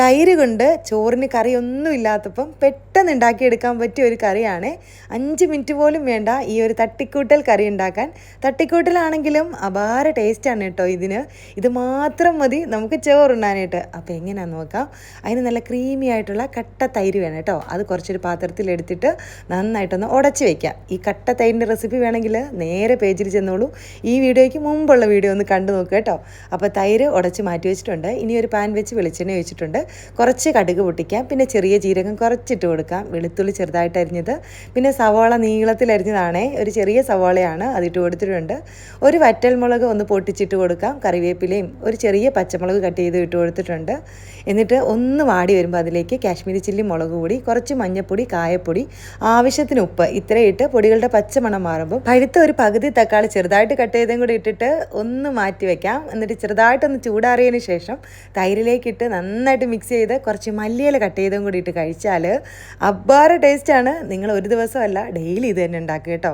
തൈര് കൊണ്ട് ചോറിന് കറിയൊന്നും ഇല്ലാത്തപ്പം പെട്ടെന്ന് ഉണ്ടാക്കിയെടുക്കാൻ പറ്റിയ ഒരു കറിയാണ്. അഞ്ച് മിനിറ്റ് പോലും വേണ്ട ഈ ഒരു തട്ടിക്കൂട്ടൽ കറി ഉണ്ടാക്കാൻ. തട്ടിക്കൂട്ടലാണെങ്കിലും അപാര ടേസ്റ്റാണ് കേട്ടോ ഇതിന്. ഇത് മാത്രം മതി നമുക്ക് ചോറുണ്ണാനായിട്ട്. അപ്പോൾ എങ്ങനെയാണെന്ന് നോക്കാം. അതിന് നല്ല ക്രീമി ആയിട്ടുള്ള കട്ട തൈര് വേണം കേട്ടോ. അത് കുറച്ചൊരു പാത്രത്തിലെടുത്തിട്ട് നന്നായിട്ടൊന്ന് ഉടച്ച് വയ്ക്കാം ഈ കട്ട തൈരിന്റെ റെസിപ്പി വേണമെങ്കിൽ നേരെ പേജിൽ ചെന്നോളൂ. ഈ വീഡിയോയ്ക്ക് മുമ്പുള്ള വീഡിയോ ഒന്ന് കണ്ടു നോക്കുക കേട്ടോ. അപ്പോൾ തൈര് ഉടച്ച് മാറ്റി വെച്ചിട്ടുണ്ട്. ഇനി ഒരു പാൻ വെച്ച് വെളിച്ചെണ്ണ ഒഴിച്ചിട്ടുണ്ട്. കുറച്ച് കടുക് പൊട്ടിക്കാം. പിന്നെ ചെറിയ ജീരകം കുറച്ചിട്ട് കൊടുക്കാം. വെളുത്തുള്ളി ചെറുതായിട്ട് അരിഞ്ഞത്. പിന്നെ സവാള നീളത്തിൽ അരിഞ്ഞതാണേ. ഒരു ചെറിയ സവാളയാണ് അതിട്ട് കൊടുത്തിട്ടുണ്ട്. ഒരു വറ്റൽമുളക് ഒന്ന് പൊട്ടിച്ചിട്ട് കൊടുക്കാം. കറിവേപ്പിലയും ഒരു ചെറിയ പച്ചമുളക് കട്ട് ചെയ്ത് ഇട്ട് കൊടുത്തിട്ടുണ്ട്. എന്നിട്ട് ഒന്ന് വാടി വരുമ്പോൾ അതിലേക്ക് കാശ്മീരി ചില്ലി മുളക് പൊടി കുറച്ച് മഞ്ഞൾപ്പൊടി കായപ്പൊടി ആവശ്യത്തിന് ഉപ്പ് ഇത്രയിട്ട് പൊടികളുടെ പച്ചമണം മാറുമ്പോൾ പഴുത്ത ഒരു പകുതി തക്കാളി ചെറുതായിട്ട് കട്ട് ചെയ്തും കൂടി ഇട്ടിട്ട് ഒന്ന് മാറ്റി വെക്കാം. എന്നിട്ട് ചെറുതായിട്ടൊന്ന് ചൂടാറിയതിന് ശേഷം തൈരിലേക്കിട്ട് നന്നായിട്ട് മിക്സ് ചെയ്ത് കുറച്ച് മല്ലിയില കട്ട് ചെയ്തും കൂടിയിട്ട് കഴിച്ചാൽ അബ്ബാറ് ടേസ്റ്റാണ് നിങ്ങൾ ഒരു ദിവസമല്ല ഡെയിലി ഇത് തന്നെ ഉണ്ടാക്കുക കേട്ടോ.